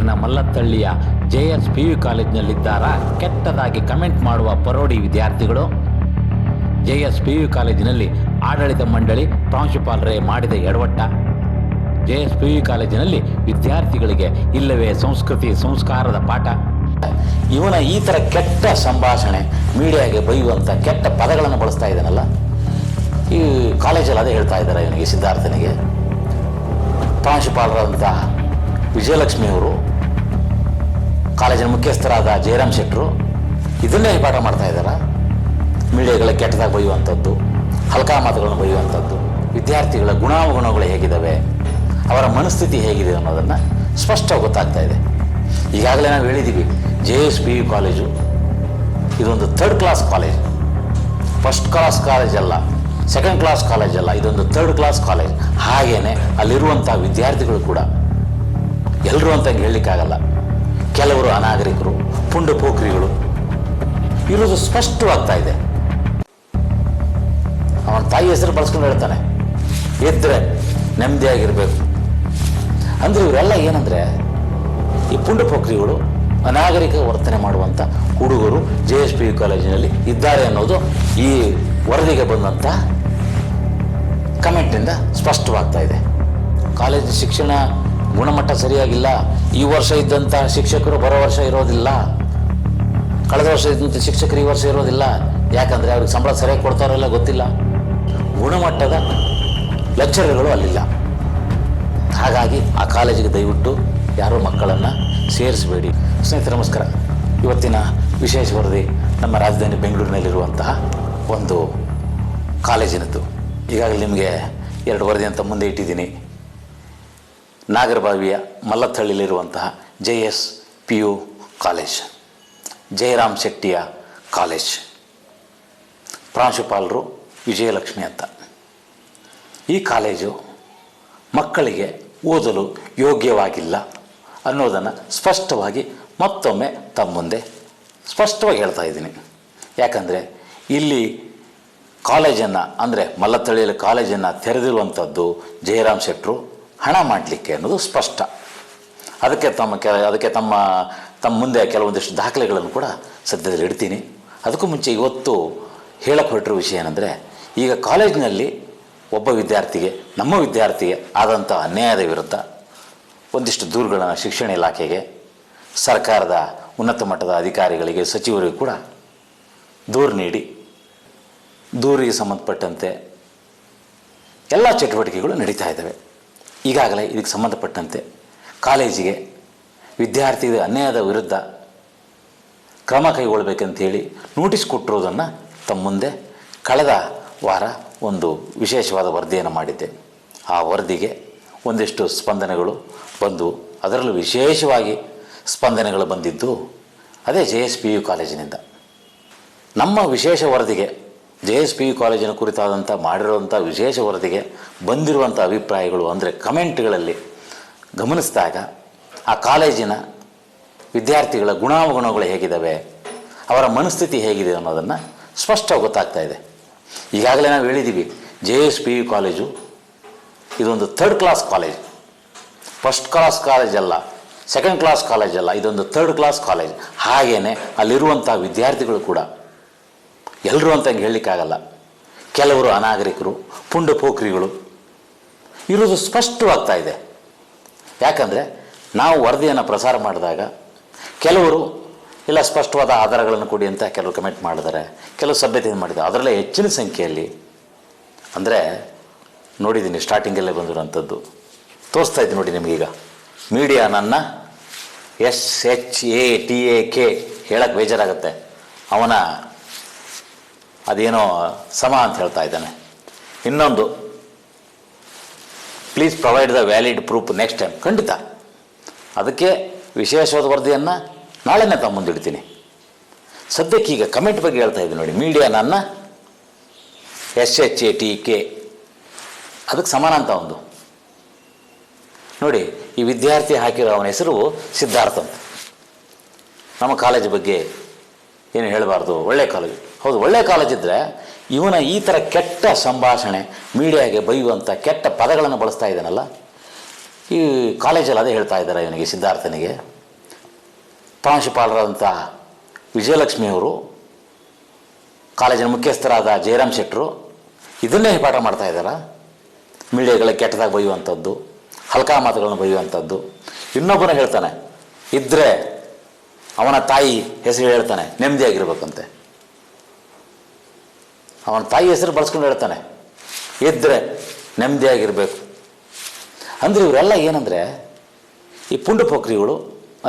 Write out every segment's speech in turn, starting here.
ಬೆಂಗಳೂರಿನ ಮಲ್ಲತ್ತಳ್ಳಿಯ J S P U ಕಾಲೇಜಿನಲ್ಲಿದ್ದಾರಾ? ಕೆಟ್ಟದಾಗಿ ಕಮೆಂಟ್ ಮಾಡುವ ಪರೋಡಿ ವಿದ್ಯಾರ್ಥಿಗಳು. ಜೆ ಎಸ್ ಪಿ ಯು ಕಾಲೇಜಿನಲ್ಲಿ ಆಡಳಿತ ಮಂಡಳಿ ಪ್ರಾಂಶುಪಾಲರೇ ಮಾಡಿದ ಎಡವಟ್ಟ. ಜೆ ಎಸ್ ಪಿ ಯು ಕಾಲೇಜಿನಲ್ಲಿ ವಿದ್ಯಾರ್ಥಿಗಳಿಗೆ ಇಲ್ಲವೇ ಸಂಸ್ಕೃತಿ ಸಂಸ್ಕಾರದ ಪಾಠ. ಇವನ ಈ ಥರ ಕೆಟ್ಟ ಸಂಭಾಷಣೆ ಮೀಡಿಯಾಗೆ ಬೈಯುವಂಥ ಕೆಟ್ಟ ಪದಗಳನ್ನು ಬಳಸ್ತಾ ಇದ್ದಾನಲ್ಲ. ಈ ಕಾಲೇಜಲ್ಲಿ ಅದೇ ಹೇಳ್ತಾ ಇದ್ದಾರೆ ಇವನಿಗೆ ಸಿದ್ಧಾರ್ಥನಿಗೆ. ಪ್ರಾಂಶುಪಾಲರಾದಂಥ ವಿಜಯಲಕ್ಷ್ಮಿ ಅವರು ಕಾಲೇಜಿನ ಮುಖ್ಯಸ್ಥರಾದ ಜಯರಾಮ್ ಶೆಟ್ಟರು ಇದನ್ನೇ ಪಾಠ ಮಾಡ್ತಾ ಇದ್ದಾರ? ಮೀಡಿಯಾಗಳ ಕೆಟ್ಟದಾಗಿ ಬೈಯುವಂಥದ್ದು ಹಲ್ಕಾ ಮಾತುಗಳನ್ನು ಬೈಯುವಂಥದ್ದು ವಿದ್ಯಾರ್ಥಿಗಳ ಗುಣಾವಗುಣಗಳು ಹೇಗಿದ್ದಾವೆ ಅವರ ಮನಸ್ಥಿತಿ ಹೇಗಿದೆ ಅನ್ನೋದನ್ನು ಸ್ಪಷ್ಟವಾಗಿ ಗೊತ್ತಾಗ್ತಾ ಇದೆ. ಈಗಾಗಲೇ ನಾವು ಹೇಳಿದ್ದೀವಿ J S P U college, ಇದೊಂದು third class college. First class college ಅಲ್ಲ ಸೆಕೆಂಡ್ ಕ್ಲಾಸ್ ಕಾಲೇಜ್ ಅಲ್ಲ, ಇದೊಂದು ಥರ್ಡ್ ಕ್ಲಾಸ್ ಕಾಲೇಜ್. ಹಾಗೇನೆ ಅಲ್ಲಿರುವಂಥ ವಿದ್ಯಾರ್ಥಿಗಳು ಕೂಡ ಎಲ್ಲರೂ ಅಂತ ಹೇಳಲಿಕ್ಕಾಗಲ್ಲ. ಕೆಲವರು ಅನಾಗರಿಕರು, ಪುಂಡ ಪೋಖ್ರಿಗಳು. ಇರೋದು ಸ್ಪಷ್ಟವಾಗ್ತಾ ಇದೆ. ಅವನ ತಾಯಿ ಹೆಸರು ಬಳಸ್ಕೊಂಡು ಹೇಳ್ತಾನೆ. ಎದ್ರೆ ನೆಮ್ಮದಿಯಾಗಿರ್ಬೇಕು. ಅಂದ್ರೆ ಇವರೆಲ್ಲ ಏನಂದ್ರೆ, ಈ ಪುಂಡ ಪೋಖ್ರಿಗಳು ಅನಾಗರಿಕ ವರ್ತನೆ ಮಾಡುವಂಥ ಹುಡುಗರು ಜೆ ಎಸ್ ಪಿ ಯು ಕಾಲೇಜಿನಲ್ಲಿ ಇದ್ದಾರೆ ಅನ್ನೋದು ಈ ವರದಿಗೆ ಬಂದಂಥ ಕಮೆಂಟ್ನಿಂದ ಸ್ಪಷ್ಟವಾಗ್ತಾ ಇದೆ. ಕಾಲೇಜ್ ಶಿಕ್ಷಣ ಗುಣಮಟ್ಟ ಸರಿಯಾಗಿಲ್ಲ ಈ ವರ್ಷ ಇದ್ದಂಥ ಶಿಕ್ಷಕರು ಬರೋ ವರ್ಷ ಇರೋದಿಲ್ಲ. ಕಳೆದ ವರ್ಷ ಇದ್ದಂಥ ಶಿಕ್ಷಕರು ಈ ವರ್ಷ ಇರೋದಿಲ್ಲ. ಯಾಕಂದರೆ ಅವ್ರಿಗೆ ಸಂಬಳ ಸರಿಯಾಗಿ ಕೊಡ್ತಾರಲ್ಲ ಗೊತ್ತಿಲ್ಲ. ಗುಣಮಟ್ಟದ ಲೆಕ್ಚರ್ಗಳು ಅಲ್ಲಿಲ್ಲ. ಹಾಗಾಗಿ ಆ ಕಾಲೇಜಿಗೆ ದಯವಿಟ್ಟು ಯಾರೂ ಮಕ್ಕಳನ್ನು ಸೇರಿಸಬೇಡಿ. ಸ್ನೇಹಿತರೆ, ನಮಸ್ಕಾರ. ಇವತ್ತಿನ ವಿಶೇಷ ವರದಿ ನಮ್ಮ ರಾಜಧಾನಿ ಬೆಂಗಳೂರಿನಲ್ಲಿರುವಂತಹ ಒಂದು ಕಾಲೇಜಿನದ್ದು. ಈಗಾಗಲೇ ನಿಮಗೆ ಎರಡು ವರದಿ ಅಂತ ಮುಂದೆ ಇಟ್ಟಿದ್ದೀನಿ. ನಾಗರಬಾವಿಯ ಮಲ್ಲತ್ತಳ್ಳಿಲಿರುವಂತಹ J S P U college, Jayaram ಶೆಟ್ಟಿಯ college. ಪ್ರಾಂಶುಪಾಲರು ವಿಜಯಲಕ್ಷ್ಮಿ ಅಂತ. ಈ ಕಾಲೇಜು ಮಕ್ಕಳಿಗೆ ಓದಲು ಯೋಗ್ಯವಾಗಿಲ್ಲ ಅನ್ನೋದನ್ನು ಸ್ಪಷ್ಟವಾಗಿ ಮತ್ತೊಮ್ಮೆ ತಮ್ಮ ಮುಂದೆ ಸ್ಪಷ್ಟವಾಗಿ ಹೇಳ್ತಾ ಇದ್ದೀನಿ. ಯಾಕಂದರೆ ಇಲ್ಲಿ ಕಾಲೇಜನ್ನು, ಅಂದರೆ ಮಲ್ಲತ್ತಳ್ಳಿಯಲ್ಲಿ ಕಾಲೇಜನ್ನು ತೆರೆದಿರುವಂಥದ್ದು ಜಯರಾಮ್ ಶೆಟ್ಟರು ಹಣ ಮಾಡಲಿಕ್ಕೆ ಅನ್ನೋದು ಸ್ಪಷ್ಟ. ಅದಕ್ಕೆ ತಮ್ಮ ಕೆಲ, ಅದಕ್ಕೆ ತಮ್ಮ ತಮ್ಮ ಮುಂದೆ ಕೆಲವೊಂದಿಷ್ಟು ದಾಖಲೆಗಳನ್ನು ಕೂಡ ಸದ್ಯದಲ್ಲಿ ಇಡ್ತೀನಿ. ಅದಕ್ಕೂ ಮುಂಚೆ ಇವತ್ತು ಹೇಳಕ್ಕೆ ಹೊರಟಿರೋ ವಿಷಯ ಏನಂದರೆ, ಈಗ ಕಾಲೇಜಿನಲ್ಲಿ ಒಬ್ಬ ವಿದ್ಯಾರ್ಥಿಗೆ, ನಮ್ಮ ವಿದ್ಯಾರ್ಥಿಗೆ ಆದಂಥ ಅನ್ಯಾಯದ ವಿರುದ್ಧ ಒಂದಿಷ್ಟು ದೂರುಗಳನ್ನು ಶಿಕ್ಷಣ ಇಲಾಖೆಗೆ, ಸರ್ಕಾರದ ಉನ್ನತ ಮಟ್ಟದ ಅಧಿಕಾರಿಗಳಿಗೆ, ಸಚಿವರಿಗೆ ಕೂಡ ದೂರು ನೀಡಿ, ದೂರಿಗೆ ಸಂಬಂಧಪಟ್ಟಂತೆ ಎಲ್ಲ ಚಟುವಟಿಕೆಗಳು ನಡೀತಾ ಇದ್ದಾವೆ. ಈಗಾಗಲೇ ಇದಕ್ಕೆ ಸಂಬಂಧಪಟ್ಟಂತೆ ಕಾಲೇಜಿಗೆ ವಿದ್ಯಾರ್ಥಿಗಳ ಅನ್ಯಾಯದ ವಿರುದ್ಧ ಕ್ರಮ ಕೈಗೊಳ್ಳಬೇಕಂತೇಳಿ ನೋಟಿಸ್ ಕೊಟ್ಟಿರೋದನ್ನು ತಮ್ಮ ಮುಂದೆ ಕಳೆದ ವಾರ ಒಂದು ವಿಶೇಷವಾದ ವರದಿಯನ್ನು ಮಾಡಿದ್ದೆ. ಆ ವರದಿಗೆ ಒಂದಿಷ್ಟು ಸ್ಪಂದನೆಗಳು ಬಂದು ಅದರಲ್ಲೂ ವಿಶೇಷವಾಗಿ ಸ್ಪಂದನೆಗಳು ಬಂದಿದ್ದು ಅದೇ ಜೆ ಎಸ್ ಪಿ ಯು ಕಾಲೇಜಿನಿಂದ. ನಮ್ಮ ವಿಶೇಷ ವರದಿಗೆ ಜೆ ಎಸ್ ಪಿ ಯು ಕಾಲೇಜಿನ ಕುರಿತಾದಂಥ ಮಾಡಿರುವಂಥ ವಿಶೇಷ ವರದಿಗೆ ಬಂದಿರುವಂಥ ಅಭಿಪ್ರಾಯಗಳು ಅಂದರೆ ಕಮೆಂಟ್ಗಳಲ್ಲಿ ಗಮನಿಸಿದಾಗ ಆ ಕಾಲೇಜಿನ ವಿದ್ಯಾರ್ಥಿಗಳ ಗುಣಾವಗುಣಗಳು ಹೇಗಿದ್ದಾವೆ ಅವರ ಮನಸ್ಥಿತಿ ಹೇಗಿದೆ ಅನ್ನೋದನ್ನು ಸ್ಪಷ್ಟವಾಗಿ ಗೊತ್ತಾಗ್ತಾ ಇದೆ. ಈಗಾಗಲೇ ನಾವು ಹೇಳಿದ್ದೀವಿ J S P U college ಇದೊಂದು third class college first class college ಅಲ್ಲ ಸೆಕೆಂಡ್ ಕ್ಲಾಸ್ ಕಾಲೇಜ್ ಅಲ್ಲ, ಇದೊಂದು ಥರ್ಡ್ ಕ್ಲಾಸ್ ಕಾಲೇಜ್ ಹಾಗೆಯೇ ಅಲ್ಲಿರುವಂಥ ವಿದ್ಯಾರ್ಥಿಗಳು ಕೂಡ ಎಲ್ಲರೂ ಅಂತ ಹಂಗೆ ಹೇಳಲಿಕ್ಕಾಗಲ್ಲ ಕೆಲವರು ಅನಾಗರಿಕರು, ಪುಂಡ ಪೋಖ್ರಿಗಳು. ಇರೋದು ಸ್ಪಷ್ಟವಾಗ್ತಾ ಇದೆ. ಯಾಕಂದರೆ ನಾವು ವರದಿಯನ್ನು ಪ್ರಸಾರ ಮಾಡಿದಾಗ ಕೆಲವರು, ಇಲ್ಲ ಸ್ಪಷ್ಟವಾದ ಆಧಾರಗಳನ್ನು ಕೊಡಿ ಅಂತ ಕೆಲವರು ಕಮೆಂಟ್ ಮಾಡಿದ್ದಾರೆ ಕೆಲವು ಸಭ್ಯತೆಯನ್ನು ಮಾಡಿದ್ದಾರೆ, ಅದರಲ್ಲೇ ಹೆಚ್ಚಿನ ಸಂಖ್ಯೆಯಲ್ಲಿ, ಅಂದರೆ ನೋಡಿದ್ದೀನಿ ಸ್ಟಾರ್ಟಿಂಗಲ್ಲೇ ಬಂದಿರುವಂಥದ್ದು. ತೋರಿಸ್ತಾ ಇದ್ದೀನಿ ನೋಡಿ ನಿಮಗೀಗ. ಮೀಡಿಯಾ ನನ್ನ S H A T A K ಹೇಳಕ್ಕೆ ಬೇಜಾರಾಗುತ್ತೆ. ಅವನ ಅದೇನೋ ಸಮ ಅಂತ ಹೇಳ್ತಾ ಇದ್ದಾನೆ. ಇನ್ನೊಂದು please provide the valid proof next time ಖಂಡಿತ. ಅದಕ್ಕೆ ವಿಶೇಷವಾದ ವರದಿಯನ್ನು ನಾಳೆನೇ ತಮ್ಮ ಮುಂದಿಡ್ತೀನಿ ಸದ್ಯಕ್ಕೆ ಈಗ ಕಮೆಂಟ್ ಬಗ್ಗೆ ಹೇಳ್ತಾ ಇದ್ದೀನಿ ನೋಡಿ ಮೀಡಿಯಾ ನನ್ನ S H A T K ಅದಕ್ಕೆ ಸಮಾನ ಅಂತ ಒಂದು. ನೋಡಿ, ಈ ವಿದ್ಯಾರ್ಥಿ ಹಾಕಿರೋ ಅವನ ಹೆಸರು ಸಿದ್ಧಾರ್ಥ ಅಂತ. ನಮ್ಮ ಕಾಲೇಜ್ ಬಗ್ಗೆ ಏನು ಹೇಳಬಾರ್ದು ಒಳ್ಳೆಯ ಕಾಲೇಜು. ಹೌದು, ಒಳ್ಳೆ ಕಾಲೇಜ್ ಇದ್ದರೆ ಇವನ ಈ ಥರ ಕೆಟ್ಟ ಸಂಭಾಷಣೆ ಮೀಡಿಯಾಗೆ ಬೈಯುವಂಥ ಕೆಟ್ಟ ಪದಗಳನ್ನು ಬಳಸ್ತಾ ಇದ್ದಾನಲ್ಲ? ಈ ಕಾಲೇಜಲ್ಲಿ ಅದೇ ಹೇಳ್ತಾ ಇದ್ದಾರೆ ಇವನಿಗೆ, ಸಿದ್ಧಾರ್ಥನಿಗೆ. ಪ್ರಾಂಶುಪಾಲರಾದಂಥ ವಿಜಯಲಕ್ಷ್ಮಿಯವರು ಕಾಲೇಜಿನ ಮುಖ್ಯಸ್ಥರಾದ ಜಯರಾಮ್ ಶೆಟ್ಟರು, ಇದನ್ನೇ ಪಾಠ ಮಾಡ್ತಾ ಇದ್ದಾರಾ? ಮೀಡಿಯಾಗಳ ಕೆಟ್ಟದಾಗಿ ಬೈಯುವಂಥದ್ದು, ಹಲ್ಕಾ ಮಾತುಗಳನ್ನು ಬೈಯುವಂಥದ್ದು. ಇನ್ನೊಬ್ಬನ ಹೇಳ್ತಾನೆ ಇದ್ದರೆ ಅವನ ತಾಯಿ ಹೆಸರು ಹೇಳ್ತಾನೆ, ನೆಮ್ಮದಿಯಾಗಿರ್ಬೇಕಂತೆ. ಅವನ ತಾಯಿ ಹೆಸರು ಬಳಸ್ಕೊಂಡು ಹೇಳ್ತಾನೆ. ಇದ್ದರೆ ನೆಮ್ಮದಿಯಾಗಿರಬೇಕು. ಅಂದರೆ ಇವರೆಲ್ಲ ಏನಂದರೆ ಈ ಪುಂಡು ಪೋಖ್ರಿಗಳು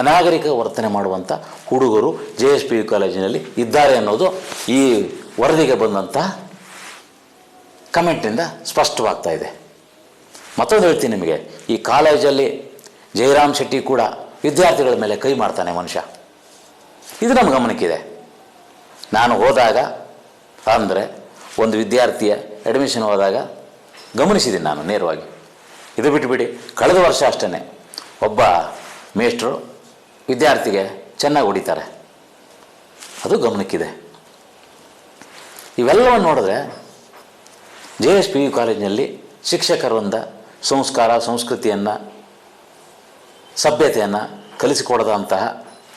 ಅನಾಗರಿಕ ವರ್ತನೆ ಮಾಡುವಂಥ ಹುಡುಗರು ಜೆ ಎಸ್ ಪಿ ಯು ಕಾಲೇಜಿನಲ್ಲಿ ಇದ್ದಾರೆ ಅನ್ನೋದು ಈ ವರದಿಗೆ ಬಂದಂಥ ಕಮೆಂಟಿಂದ ಸ್ಪಷ್ಟವಾಗ್ತಾ ಇದೆ. ಮತ್ತೊಂದು ಹೇಳ್ತೀನಿ ನಿಮಗೆ, ಈ ಕಾಲೇಜಲ್ಲಿ ಜಯರಾಮ್ ಶೆಟ್ಟಿ ಕೂಡ ವಿದ್ಯಾರ್ಥಿಗಳ ಮೇಲೆ ಕೈ ಮಾಡ್ತಾನೆ ಮನುಷ್ಯ. ಇದು ನಮ್ಮ ಗಮನಕ್ಕಿದೆ. ನಾನು ಹೋದಾಗ ಅಂದರೆ ಒಂದು ವಿದ್ಯಾರ್ಥಿಯ ಅಡ್ಮಿಷನ್ ಹೋದಾಗ ಗಮನಿಸಿದ್ದೀನಿ ನಾನು ನೇರವಾಗಿ. ಇದು ಬಿಟ್ಟುಬಿಡಿ ಕಳೆದ ವರ್ಷ ಅಷ್ಟೇ ಒಬ್ಬ ಮೇಷ್ಟ್ರು ವಿದ್ಯಾರ್ಥಿಗೆ ಚೆನ್ನಾಗಿ ಹೊಡಿತಾರೆ. ಅದು ಗಮನಕ್ಕಿದೆ. ಇವೆಲ್ಲವನ್ನು ನೋಡಿದ್ರೆ ಜೆ ಎಸ್ ಪಿ ಯು ಕಾಲೇಜಿನಲ್ಲಿ ಶಿಕ್ಷಕರೊಂದ ಸಂಸ್ಕಾರ, ಸಂಸ್ಕೃತಿಯನ್ನು, ಸಭ್ಯತೆಯನ್ನು ಕಲಿಸಿಕೊಡದಂತಹ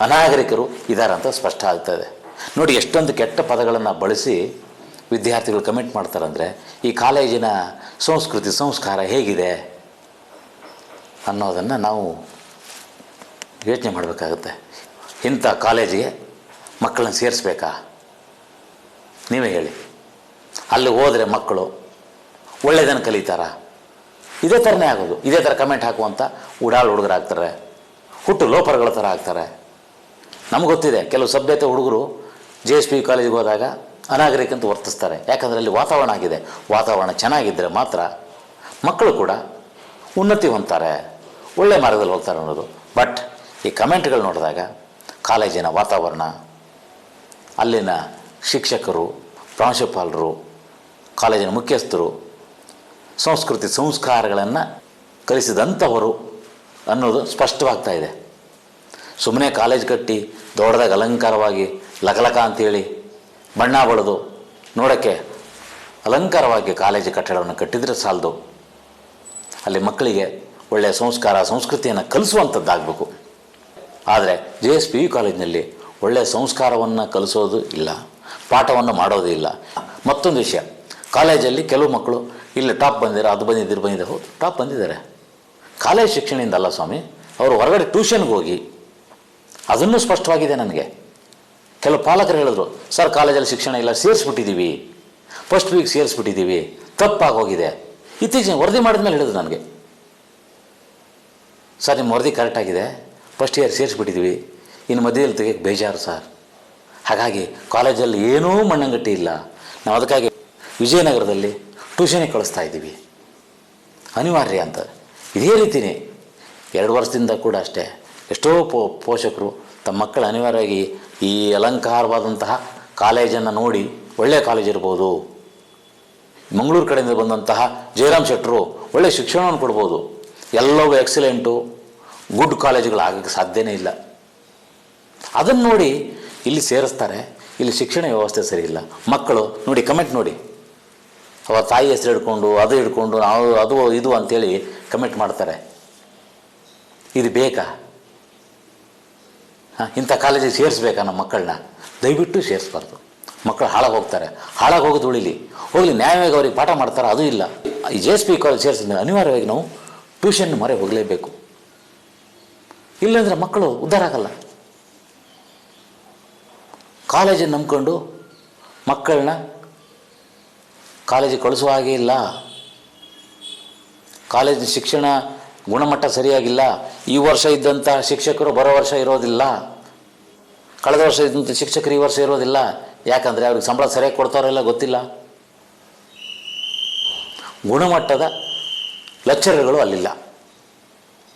ಅನಾಗರಿಕರು ಇದ್ದಾರೆ ಅಂತ ಸ್ಪಷ್ಟ ಆಗ್ತದೆ ನೋಡಿ, ಎಷ್ಟೊಂದು ಕೆಟ್ಟ ಪದಗಳನ್ನು ಬಳಸಿ ವಿದ್ಯಾರ್ಥಿಗಳು ಕಮೆಂಟ್ ಮಾಡ್ತಾರಂದರೆ, ಈ ಕಾಲೇಜಿನ ಸಂಸ್ಕೃತಿ, ಸಂಸ್ಕಾರ ಹೇಗಿದೆ ಅನ್ನೋದನ್ನು ನಾವು ಯೋಚನೆ ಮಾಡಬೇಕಾಗುತ್ತೆ. ಇಂಥ ಕಾಲೇಜಿಗೆ ಮಕ್ಕಳನ್ನ ಸೇರಿಸ್ಬೇಕಾ? ನೀವೇ ಹೇಳಿ. ಅಲ್ಲಿ ಹೋದರೆ ಮಕ್ಕಳು ಒಳ್ಳೆಯದನ್ನು ಕಲಿತಾರಾ? ಇದೇ ಥರನೇ ಆಗೋದು. ಇದೇ ಥರ ಕಮೆಂಟ್ ಹಾಕುವಂಥ ಉಡಾಳು ಹುಡುಗರಾಗ್ತಾರೆ. ಹುಟ್ಟು ಲೋಪರ್ಗಳ ಥರ ಆಗ್ತಾರೆ. ನಮ್ಗೆ ಗೊತ್ತಿದೆ, ಕೆಲವು ಸಭ್ಯತೆ ಹುಡುಗರು ಜೆ ಎಸ್ ಪಿ ಕಾಲೇಜಿಗೆ ಹೋದಾಗ ಅನಾಗರಿಕಂತ ವರ್ತಿಸ್ತಾರೆ. ಯಾಕಂದರೆ ಅಲ್ಲಿ ವಾತಾವರಣ ಆಗಿದೆ. ವಾತಾವರಣ ಚೆನ್ನಾಗಿದ್ದರೆ ಮಾತ್ರ ಮಕ್ಕಳು ಕೂಡ ಉನ್ನತಿ ಹೊಂತಾರೆ ಒಳ್ಳೆ ಮಾರ್ಗದಲ್ಲಿ ಹೋಗ್ತಾರೆ ಅನ್ನೋದು. ಬಟ್ ಈ ಕಮೆಂಟ್ಗಳು ನೋಡಿದಾಗ ಕಾಲೇಜಿನ ವಾತಾವರಣ, ಅಲ್ಲಿನ ಶಿಕ್ಷಕರು, ಪ್ರಾಂಶುಪಾಲರು, ಕಾಲೇಜಿನ ಮುಖ್ಯಸ್ಥರು, ಸಂಸ್ಕೃತಿ ಸಂಸ್ಕಾರಗಳನ್ನು ಕಲಿಸಿದಂಥವರು ಅನ್ನೋದು ಸ್ಪಷ್ಟವಾಗ್ತಾ ಇದೆ. ಸುಮ್ಮನೆ ಕಾಲೇಜ್ ಕಟ್ಟಿ ದೊಡ್ಡದಾಗಿ ಅಲಂಕಾರವಾಗಿ ಲಕಲಕ ಅಂತೇಳಿ ಬಣ್ಣ ಬಳಿದು ನೋಡೋಕ್ಕೆ ಅಲಂಕಾರವಾಗಿ ಕಾಲೇಜು ಕಟ್ಟಡವನ್ನು ಕಟ್ಟಿದರೆ ಸಾಲದು. ಅಲ್ಲಿ ಮಕ್ಕಳಿಗೆ ಒಳ್ಳೆಯ ಸಂಸ್ಕಾರ, ಸಂಸ್ಕೃತಿಯನ್ನು ಕಲಿಸುವಂಥದ್ದಾಗಬೇಕು. ಆದರೆ ಜೆ ಎಸ್ ಪಿ ಯು ಕಾಲೇಜಿನಲ್ಲಿ ಒಳ್ಳೆಯ ಸಂಸ್ಕಾರವನ್ನು ಕಲಿಸೋದು ಇಲ್ಲ, ಪಾಠವನ್ನು ಮಾಡೋದು ಇಲ್ಲ. ಮತ್ತೊಂದು ವಿಷಯ, ಕಾಲೇಜಲ್ಲಿ ಕೆಲವು ಮಕ್ಕಳು ಇಲ್ಲಿ ಟಾಪ್ ಬಂದಿದ್ದಾರೆ ಅದು ಬಂದಿದ್ದು ಬಂದಿದ್ದಾರೆ ಹೌದು, ಟಾಪ್ ಬಂದಿದ್ದಾರೆ. ಕಾಲೇಜ್ ಶಿಕ್ಷಣದಿಂದ ಅಲ್ಲ ಸ್ವಾಮಿ, ಅವರು ಹೊರಗಡೆ ಟ್ಯೂಷನ್ಗೆ ಹೋಗಿ, ಅದನ್ನು ಸ್ಪಷ್ಟವಾಗಿದೆ ನನಗೆ. ಕೆಲವು ಪಾಲಕರು ಹೇಳಿದ್ರು, ಸರ್, ಕಾಲೇಜಲ್ಲಿ ಶಿಕ್ಷಣ ಇಲ್ಲ, ಸೇರಿಸ್ಬಿಟ್ಟಿದ್ದೀವಿ. First week ಸೇರಿಸ್ಬಿಟ್ಟಿದ್ದೀವಿ. ತಪ್ಪಾಗಿ ಹೋಗಿದೆ ಇತ್ತೀಚೆಗೆ ವರದಿ ಮಾಡಿದ ಮೇಲೆ ಹೇಳಿದ್ರು ನನಗೆ. ಸರ್, ನಿಮ್ಮ ವರದಿ ಕರೆಕ್ಟಾಗಿದೆ ಫಸ್ಟ್ ಇಯರ್ ಸೇರಿಸ್ಬಿಟ್ಟಿದ್ದೀವಿ. ಇನ್ನು ಮಧ್ಯದಲ್ಲಿ ತೆಗಿಯೋಕ್ಕೆ ಬೇಜಾರು, ಸರ್. ಹಾಗಾಗಿ ಕಾಲೇಜಲ್ಲಿ ಏನೂ ಮಣ್ಣಂಗಟ್ಟಿ ಇಲ್ಲ. ನಾವು ಅದಕ್ಕಾಗಿ ವಿಜಯನಗರದಲ್ಲಿ ಟ್ಯೂಷನಿಗೆ ಕಳಿಸ್ತಾ ಇದ್ದೀವಿ. ಅನಿವಾರ್ಯ ಅಂತ. ಇದೇ ರೀತಿನೇ. ಎರಡು ವರ್ಷದಿಂದ ಕೂಡ ಅಷ್ಟೇ. ಎಷ್ಟೋ ಪೋ, ಪೋಷಕರು ತಮ್ಮ ಮಕ್ಕಳು ಅನಿವಾರ್ಯವಾಗಿ ಈ ಅಲಂಕಾರವಾದಂತಹ ಕಾಲೇಜನ್ನು ನೋಡಿ ಒಳ್ಳೆಯ ಕಾಲೇಜ್ ಇರ್ಬೋದು. ಮಂಗಳೂರು ಕಡೆಯಿಂದ ಬಂದಂತಹ ಜಯರಾಮ್ ಶೆಟ್ಟರು ಒಳ್ಳೆಯ ಶಿಕ್ಷಣವನ್ನು ಕೊಡ್ಬೋದು. ಎಲ್ಲವೂ ಎಕ್ಸಲೆಂಟು ಗುಡ್ ಕಾಲೇಜುಗಳು ಆಗಕ್ಕೆ ಸಾಧ್ಯನೇ ಇಲ್ಲ. ಅದನ್ನು ನೋಡಿ ಇಲ್ಲಿ ಸೇರಿಸ್ತಾರೆ, ಇಲ್ಲಿ ಶಿಕ್ಷಣ ವ್ಯವಸ್ಥೆ ಸರಿ ಇಲ್ಲ. ಮಕ್ಕಳು ನೋಡಿ ಕಮೆಂಟ್ ನೋಡಿ. ಅವ ತಾಯಿ ಹೆಸರು ಹಿಡ್ಕೊಂಡು, ಅದು ಹಿಡ್ಕೊಂಡು ನಾವು ಅದು, ಇದು ಅಂತೇಳಿ ಕಮೆಂಟ್ ಮಾಡ್ತಾರೆ. ಇದು ಬೇಕಾ? ಇಂಥ ಕಾಲೇಜಿಗೆ ಸೇರಿಸ್ಬೇಕಾ ನಮ್ಮ ಮಕ್ಕಳನ್ನ? ದಯವಿಟ್ಟು ಸೇರಿಸ್ಬಾರ್ದು. ಮಕ್ಕಳು ಹಾಳಾಗಿ ಹೋಗ್ತಾರೆ. ಹಾಳಾಗಿ ಹೋಗೋದು ಉಳಿಲಿ. ಹೋಗಲಿ, ನ್ಯಾಯವಾಗಿ ಅವ್ರಿಗೆ ಪಾಠ ಮಾಡ್ತಾರೆ? ಅದು ಇಲ್ಲ. ಈ ಜೆ ಎಸ್ ಪಿ ಕಾಲೇಜ್ ಸೇರಿಸಿದ್ರೆ ಅನಿವಾರ್ಯವಾಗಿ ನಾವು ಟ್ಯೂಷನ್ ಮೊರೆ ಹೋಗಲೇಬೇಕು. ಇಲ್ಲಾಂದರೆ ಮಕ್ಕಳು ಉದ್ಧಾರ ಆಗಲ್ಲ. ಕಾಲೇಜನ್ನು ನಂಬ್ಕೊಂಡು ಮಕ್ಕಳನ್ನ ಕಾಲೇಜಿಗೆ ಕಳಿಸುವ ಹಾಗೆ ಇಲ್ಲ. ಕಾಲೇಜಿನ ಶಿಕ್ಷಣ ಗುಣಮಟ್ಟ ಸರಿಯಾಗಿಲ್ಲ. ಈ ವರ್ಷ ಇದ್ದಂಥ ಶಿಕ್ಷಕರು ಬರೋ ವರ್ಷ ಇರೋದಿಲ್ಲ. ಕಳೆದ ವರ್ಷ ಇದ್ದಂಥ ಶಿಕ್ಷಕರು ಈ ವರ್ಷ ಇರೋದಿಲ್ಲ. ಯಾಕಂದರೆ ಅವ್ರಿಗೆ ಸಂಬಳ ಸರಿಯಾಗಿ ಕೊಡ್ತಾರೋ ಗೊತ್ತಿಲ್ಲ. ಗುಣಮಟ್ಟದ ಲೆಕ್ಚರ್ಗಳು ಅಲ್ಲಿಲ್ಲ.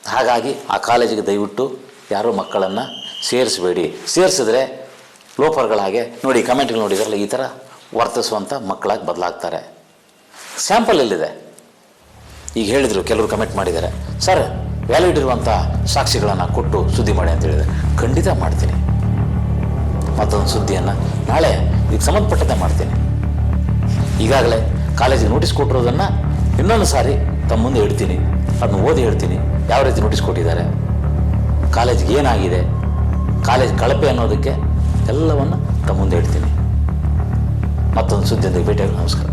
ಹಾಗಾಗಿ ಆ ಕಾಲೇಜಿಗೆ ದಯವಿಟ್ಟು ಯಾರೂ ಮಕ್ಕಳನ್ನು ಸೇರಿಸಬೇಡಿ. ಸೇರಿಸಿದ್ರೆ ಲೋಪರ್ಗಳಾಗೆ ನೋಡಿ, ಕಮೆಂಟ್ಗಳು ನೋಡಿದ್ರಲ್ಲ, ಈ ಥರ ವರ್ತಿಸುವಂಥ ಮಕ್ಕಳಾಗಿ ಬದಲಾಗ್ತಾರೆ. ಸ್ಯಾಂಪಲ್ ಎಲ್ಲಿದೆ? ಈಗ ಹೇಳಿದ್ರು, ಕೆಲವರು ಕಮೆಂಟ್ ಮಾಡಿದ್ದಾರೆ. ಸರ್ ವ್ಯಾಲಿಡ್ ಇರುವಂಥ ಸಾಕ್ಷಿಗಳನ್ನು ಕೊಟ್ಟು ಸುದ್ದಿ ಮಾಡಿ ಅಂತ ಹೇಳಿದರೆ ಖಂಡಿತ ಮಾಡ್ತೀನಿ. ಮತ್ತೊಂದು ಸುದ್ದಿಯನ್ನು ನಾಳೆ ಇದಕ್ಕೆ ಸಂಬಂಧಪಟ್ಟಂತೆ ಮಾಡ್ತೀನಿ. ಈಗಾಗಲೇ ಕಾಲೇಜಿಗೆ ನೋಟಿಸ್ ಕೊಟ್ಟಿರೋದನ್ನು ಇನ್ನೊಂದು ಸಾರಿ ತಮ್ಮ ಮುಂದೆ ಇಡ್ತೀನಿ. ಅದನ್ನು ಓದಿ ಹೇಳ್ತೀನಿ. ಯಾವ ರೀತಿ ನೋಟಿಸ್ ಕೊಟ್ಟಿದ್ದಾರೆ? ಕಾಲೇಜ್ಗೆ ಏನಾಗಿದೆ? ಕಾಲೇಜ್ ಕಳಪೆ ಅನ್ನೋದಕ್ಕೆ ಎಲ್ಲವನ್ನು ತಮ್ಮ ಮುಂದೆ ಇಡ್ತೀನಿ. ಮತ್ತೊಂದು ಸುದ್ದಿಯೊಂದಿಗೆ ಭೇಟಿಯಾಗಿ ನಮಸ್ಕಾರ.